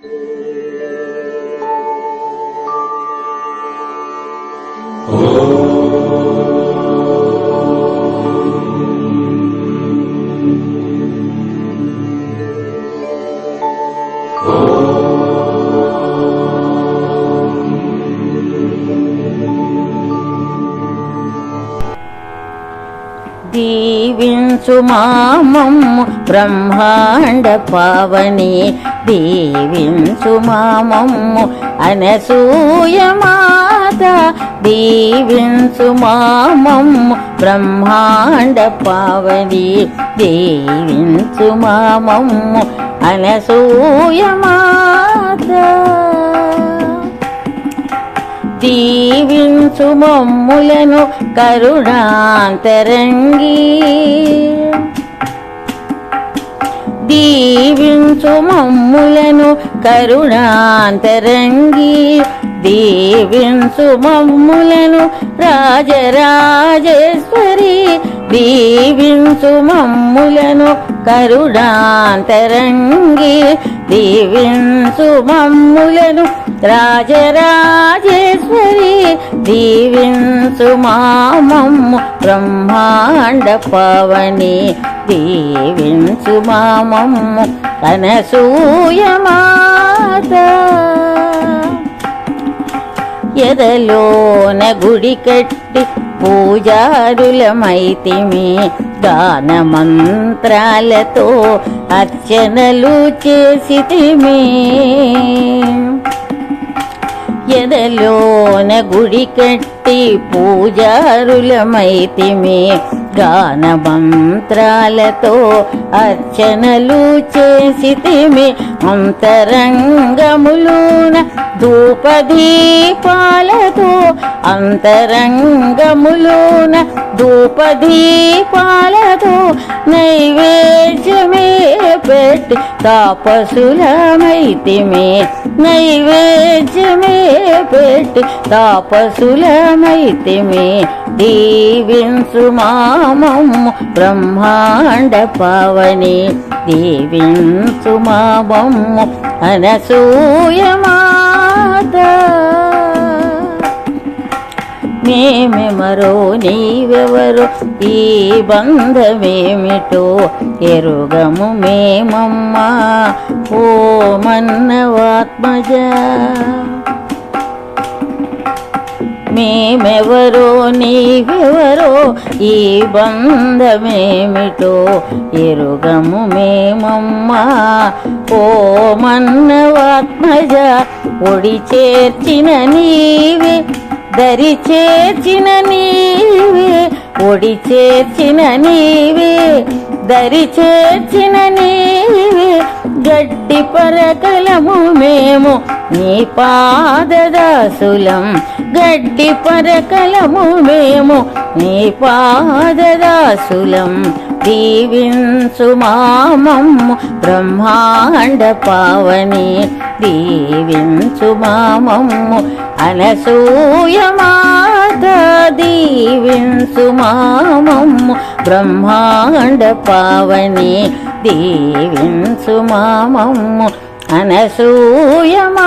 Oh. దీవించు మామమ్ము బ్రహ్మాండ పావని దీవించు మామమ్ము అనసూయ మాత దీవించు మామమ్ము బ్రహ్మాండ పావని దీవించు మామమ్ము అనసూయ మాత దీవించు మమ్ములను కరుణాంతరంగి దీవించు మమ్ములను కరుణాంతరంగి దీవించు మమ్ములను రాజరాజేశ్వరి దీవించు మమ్ములను కరుణాంతరంగి దీవించు మమ్ములను రాజరాజే దీవించు మామమ్ము బ్రహ్మాండ పవని. దీవించు మామమ్ము అనసూయమాత ఎదలోన గుడి కట్టి పూజారులమైతిమి. దాన మంత్రాలతో అర్చనలు చేసితిమి. ఎదలోన గుడి కట్టి పూజారులమైతిమి. గాన మంత్రాలతో అర్చనలు చేసితిమి. అంతరంగములు ధూపదీపాలతో అంతరంగములోన ధూపదీపాలతో నైవేద్యమే పెట్టి తాపసులమైతిమే. నైవేద్యమే పెట్టి తాపసులమైతిమే. దీవించు మామమ్ము బ్రహ్మాండ పవని. దీవించు మామమ్ము అనసూయమా మాత మేమెమరో నీవెవరు ఈ బంధమేమిటో ఎరుగము మేమమ్మా. ఓ మన్నవాత్మజ. మేమెవరో నీవెవరో ఈ బంధమేమిటో? ఎరుగము మేమమ్మా ఓ మన్నవాత్మజ ఒడి చేర్చిన నీవే దరి చేర్చిన నీవే ఒడి చేర్చిన నీవే దరి చేర్చిన నీవే గడ్డి పరకలము మేము నీ పాదదాసులం. గడ్డి పరకలము మేము నీ పాదదాసులం. దీవించు మామమ్ము బ్రహ్మాండ పావని. దీవించు మామమ్ము అనసూయమాత దీవించు మామమ్ము బ్రహ్మాండ పావని దీవించు మామమ్ము అనసూయమాత.